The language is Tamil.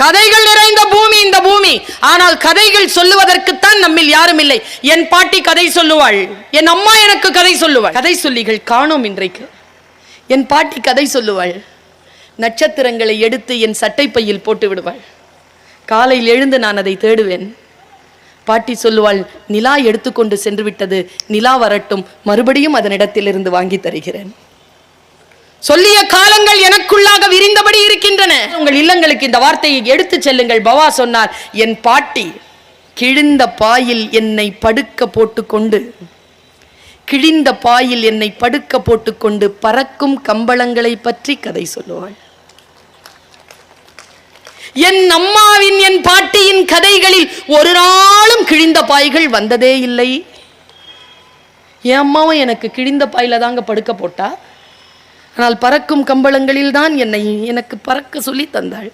கதைகள் நிறைந்த பூமி இந்த பூமி. ஆனால் கதைகள் சொல்லுவதற்குத்தான் நம்மில் யாரும் இல்லை. என் பாட்டி கதை சொல்லுவாள். என் அம்மா எனக்கு கதை சொல்லுவாள். கதை சொல்லிகள் காணோம் இன்றைக்கு. என் பாட்டி கதை சொல்லுவாள். நட்சத்திரங்களை எடுத்து என் சட்டை பையில் போட்டு விடுவாள். காலையில் எழுந்து நான் அதை தேடுவேன். பாட்டி சொல்லுவாள் நிலா எடுத்துக்கொண்டு சென்று விட்டது நிலா வரட்டும். மறுபடியும் அதனிடத்திலிருந்து வாங்கி தருகிறேன். சொல்லிய காலங்கள் எனக்குள்ளாக விரிந்தபடி இருக்கின்றன உங்கள் இந்த வார்த்தையை எடுத்து செல்லுங்கள். பவா சொன்னார் என் பாட்டி கிழிந்த பாயில் என்னை படுக்க போட்டுக்கொண்டு கிழிந்த பாயில் என்னை படுக்க போட்டுக்கொண்டு பறக்கும் கம்பளங்களை பற்றி கதை சொல்லுவாள். என் அம்மாவின் என் பாட்டியின் கதைகளில் ஒரு நாளும் கிழிந்த பாய்கள் வந்ததே இல்லை. என் அம்மாவும் எனக்கு கிழிந்த பாயில தாங்க படுக்க போட்டா ஆனால் பறக்கும் கம்பளங்களில் தான் என்னை எனக்கு பறக்க சொல்லி தந்தாள்.